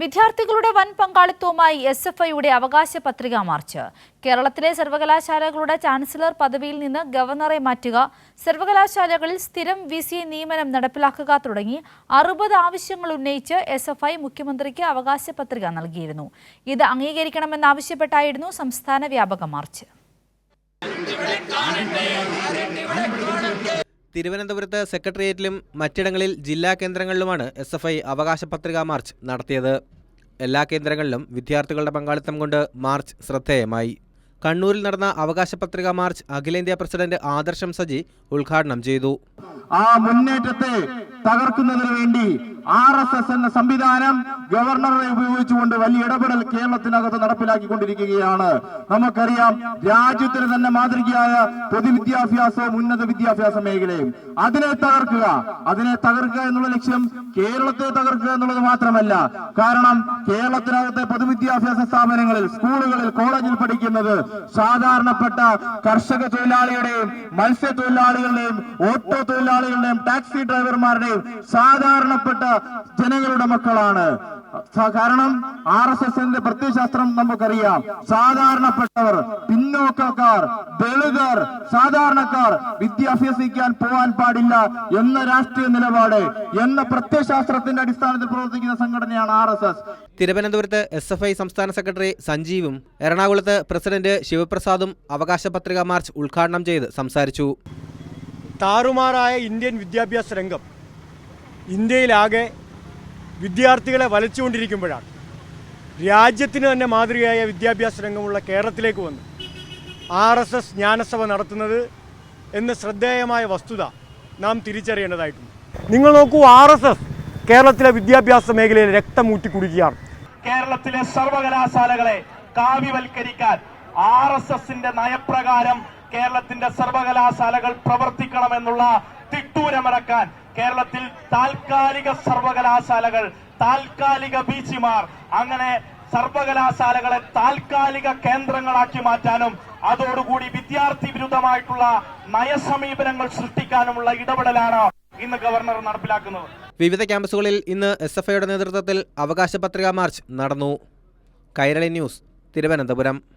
വിദ്യാർത്ഥികളുടെ വൻ പങ്കാളിത്തവുമായി S F ഐയുടെ അവകാശ പത്രിക മാർച്ച്. കേരളത്തിലെ സർവകലാശാലകളുടെ ചാൻസലർ പദവിയിൽ നിന്ന് ഗവർണറെ മാറ്റുക സർവകലാശാലകളിൽ സ്ഥിരം വി സി നിയമനം നടപ്പിലാക്കുക തുടങ്ങി അറുപത് ആവശ്യങ്ങൾ ഉന്നയിച്ച് എസ് എഫ് ഐ മുഖ്യമന്ത്രിക്ക് അവകാശ പത്രിക നൽകിയിരുന്നു. ഇത് അംഗീകരിക്കണമെന്നാവശ്യപ്പെട്ടായിരുന്നു സംസ്ഥാന വ്യാപക മാർച്ച്. തിരുവനന്തപുരത്ത് സെക്രട്ടേറിയറ്റിലും മറ്റിടങ്ങളിൽ ജില്ലാ കേന്ദ്രങ്ങളിലുമാണ് എസ് എഫ് ഐ അവകാശ പത്രികാ മാർച്ച് നടത്തിയത്. എല്ലാ കേന്ദ്രങ്ങളിലും വിദ്യാർത്ഥികളുടെ പങ്കാളിത്തം കൊണ്ട് മാർച്ച് ശ്രദ്ധേയമായി. കണ്ണൂരിൽ നടന്ന അവകാശ പത്രികാ മാർച്ച് അഖിലേന്ത്യാ പ്രസിഡന്റ് ആദർശം സജി ഉദ്ഘാടനം ചെയ്തു. ആ മുന്നേറ്റത്തെ തകർക്കുന്നതിന് വേണ്ടി ആർ എസ് എസ് എന്ന സംവിധാനം ഗവർണറെ ഉപയോഗിച്ചുകൊണ്ട് വലിയ ഇടപെടൽ കേരളത്തിനകത്ത് നടപ്പിലാക്കിക്കൊണ്ടിരിക്കുകയാണ്. നമുക്കറിയാം രാജ്യത്തിന് തന്നെ മാതൃകയായ പൊതുവിദ്യാഭ്യാസവും ഉന്നത വിദ്യാഭ്യാസ മേഖലയും. അതിനെ തകർക്കുക അതിനെ തകർക്കുക എന്നുള്ള ലക്ഷ്യം കേരളത്തെ തകർക്കുക എന്നുള്ളത് മാത്രമല്ല. കാരണം കേരളത്തിനകത്തെ പൊതുവിദ്യാഭ്യാസ സ്ഥാപനങ്ങളിൽ സ്കൂളുകളിൽ കോളേജിൽ പഠിക്കുന്നത് സാധാരണപ്പെട്ട കർഷക തൊഴിലാളിയുടെയും മത്സ്യത്തൊഴിലാളികളുടെയും ഓട്ടോ തൊഴിലാളികളുടെയും ടാക്സി ഡ്രൈവർമാരുടെയും സാധാരണപ്പെട്ട ജനങ്ങളുടെ മക്കളാണ്. കാരണം ആർ എസ് എസിന്റെ പ്രത്യയശാസ്ത്രം നമുക്കറിയാം. സാധാരണപ്പെട്ടവർ പിന്നോക്കക്കാർ ദളിതർ സാധാരണക്കാർ വിദ്യാഭ്യസിക്കാൻ പോകാൻ പാടില്ല എന്ന രാഷ്ട്രീയ നിലപാട് എന്ന പ്രത്യയശാസ്ത്രത്തിന്റെ അടിസ്ഥാനത്തിൽ പ്രവർത്തിക്കുന്ന സംഘടനയാണ് ആർ എസ് എസ്. തിരുവനന്തപുരത്ത് എസ് എഫ് ഐ സംസ്ഥാന സെക്രട്ടറി സഞ്ജീവും എറണാകുളത്ത് പ്രസിഡന്റ് ശിവപ്രസാദും അവകാശ പത്രികാ മാർച്ച് ഉദ്ഘാടനം ചെയ്ത് സംസാരിച്ചു. താറുമാറായ ഇന്ത്യൻ വിദ്യാഭ്യാസ രംഗം ഇന്ത്യയിലാകെ വിദ്യാർത്ഥികളെ വലച്ചുകൊണ്ടിരിക്കുമ്പോഴാണ്. രാജ്യത്തിന് തന്നെ മാതൃകയായ വിദ്യാഭ്യാസ രംഗമുള്ള കേരളത്തിലേക്ക് വന്ന്. ആർ എസ് എസ് ജ്ഞാനസഭ നടത്തുന്നത് എന്ന ശ്രദ്ധേയമായ വസ്തുത നാം തിരിച്ചറിയേണ്ടതായിട്ടുണ്ട്. നിങ്ങൾ നോക്കൂ ആർ എസ് എസ് കേരളത്തിലെ വിദ്യാഭ്യാസ മേഖലയിൽ രക്തം ഊറ്റിക്കുടിക്കുകയാണ് കേരളത്തിലെ സർവകലാശാലകളെ കാവ്യവൽക്കരിക്കാൻ ആർ എസ് എസിന്റെ നയപ്രകാരം കേരളത്തിന്റെ സർവകലാശാലകൾ പ്രവർത്തിക്കണമെന്നുള്ള തിട്ടൂരമിറക്കാൻ കേരളത്തിൽ താൽക്കാലിക സർവകലാശാലകൾ താൽക്കാലിക ബീച്ചിമാർ അങ്ങനെ സർവകലാശാലകളെ താൽക്കാലിക കേന്ദ്രങ്ങളാക്കി മാറ്റാനും അതോടുകൂടി വിദ്യാർത്ഥി വിരുദ്ധമായിട്ടുള്ള നയസമീപനങ്ങൾ സൃഷ്ടിക്കാനുമുള്ള ഇടപെടലാണ് ഇന്ന് ഗവർണർ നടപ്പിലാക്കുന്നത്. വിവിധ ക്യാമ്പസുകളിൽ ഇന്ന് എസ് എഫ് ഐയുടെ നേതൃത്വത്തിൽ അവകാശ പത്രികാ മാർച്ച് നടന്നു. കൈരളി ന്യൂസ് തിരുവനന്തപുരം.